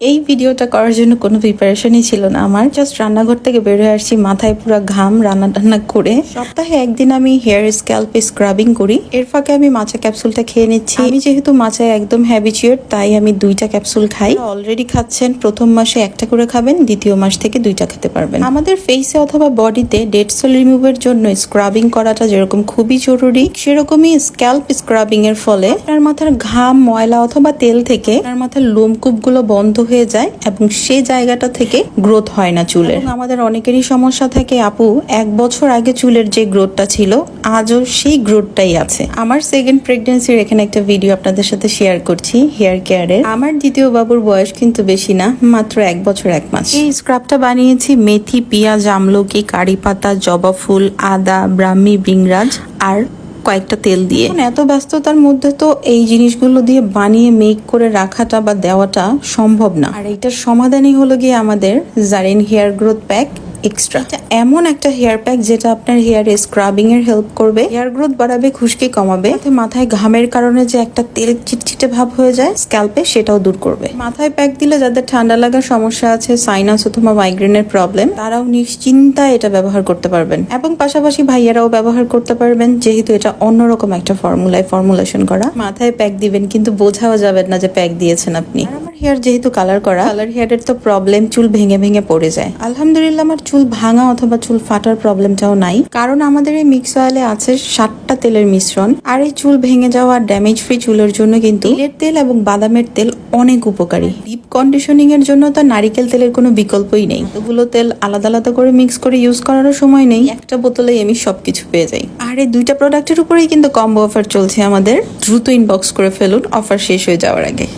এই ভিডিওটা করার জন্য কোনো প্রিপারেশনই ছিল না আমার। জাস্ট রান্নাঘর থেকে বের হয়ে আসছি, মাথায় পুরো ঘাম রান্না টান্না করে। সপ্তাহে একদিন আমি হেয়ার স্ক্যাল্পে স্ক্রাবিং করি। এর ফাঁকে আমি মাছা ক্যাপসুলটা খেয়ে নিচ্ছি। আমি যেহেতু মাছায় একদম হ্যাবিচুয়েট তাই আমি দুইটা ক্যাপসুল খাই। অলরেডি খাচ্ছেন, প্রথম মাসে একটা করে খাবেন, দ্বিতীয় মাস থেকে দুইটা খেতে পারবেন। আমাদের ফেসে অথবা বডিতে ডেড সেল রিমুভের জন্য স্ক্রাবিং করাটা যেরকম খুবই জরুরি, সেরকমই স্ক্যাল্প স্ক্রাবিং এর ফলে আপনার মাথার ঘাম, ময়লা অথবা তেল থেকে আপনার মাথার লোমকূপগুলো বন্ধ হয়ে যায় এবং সেই জায়গাটা থেকে গ্রোথ হয় না চুলের। আমাদের অনেকেরই সমস্যা থাকে আপু এক বছর আগে চুলের যে গ্রোথটা ছিল আজও সেই গ্রোথটাই আছে। আমার সেকেন্ড প্রেগনেন্সির এখানে একটা ভিডিও আপনাদের সাথে শেয়ার করছি হেয়ার কেয়ারের আমার দ্বিতীয় বাবুর বয়স কিন্তু বেশি না মাত্র এক বছর এক মাস। এই স্ক্রাবটা বানিয়েছি মেথি পেঁয়াজ আমলকি কারি পাতা জবা ফুল আদা ব্রাহ্মী বৃংরাজ আর কয়েকটা তেল দিয়ে। এত ব্যস্ততার মধ্যে তো এই জিনিসগুলো দিয়ে বানিয়ে মেক করে রাখাটা বা দেওয়াটা সম্ভব না। আর এইটার সমাধানই হলো গিয়ে আমাদের Zarin hair growth pack extra এটা এমন একটা হেয়ার প্যাক যেটা আপনার হেয়ারে স্ক্রাবিং এর হেল্প করবে। হেয়ার গ্রোথ বাড়াবে, খুশকি কমাবে। মাথায় ঘামের কারণে যে একটা তেল চিটচিটে ভাব হয়ে যায় স্ক্যাল্পে সেটাও দূর করবে। মাথায় প্যাক দিলে যাদের ঠান্ডা লাগার সমস্যা আছে সাইনাস অথবা মাইগ্রেনের প্রবলেম তারাও নিশ্চিন্তায় এটা ব্যবহার করতে পারবেন। এবং পাশাপাশি ভাইয়ারাও ব্যবহার করতে পারবেন, যেহেতু এটা অন্যরকম একটা ফর্মুলায় ফর্মুলেশন করা। মাথায় প্যাক দিবেন, কিন্তু বোঝাও যাবে না যে প্যাক দিয়েছেন আপনি। হেয়ার যেহেতু কালার করা কালার হেয়ারের তো প্রবলেম চুল ভেঙে ভেঙে পড়ে যায়। আলহামদুলিল্লাহ আমার চুল ভাঙা অথবা চুল ফাটার প্রবলেমটাও নাই। কারণ আমাদের এই মিক্স অয়েলে আছে সাতটা তেলের মিশ্রণ আর এই চুল ভেঙে যাওয়া ড্যামেজ ফ্রি চুলের জন্য কিন্তু তিলের তেল এবং বাদামের তেল অনেক উপকারী। ডিপ কন্ডিশনিং এর জন্য তো নারিকেল তেলের কোনো বিকল্পই নেই। এতগুলো তেল আলাদা আলাদা করে মিক্স করে ইউজ করারও সময় নেই। একটা বোতলে আমি সবকিছু পেয়ে যাই। আর এই দুইটা প্রোডাক্টের উপরেই কিন্তু কম্বো অফার চলছে আমাদের। দ্রুত ইনবক্স করে ফেলুন অফার শেষ হয়ে যাওয়ার আগে।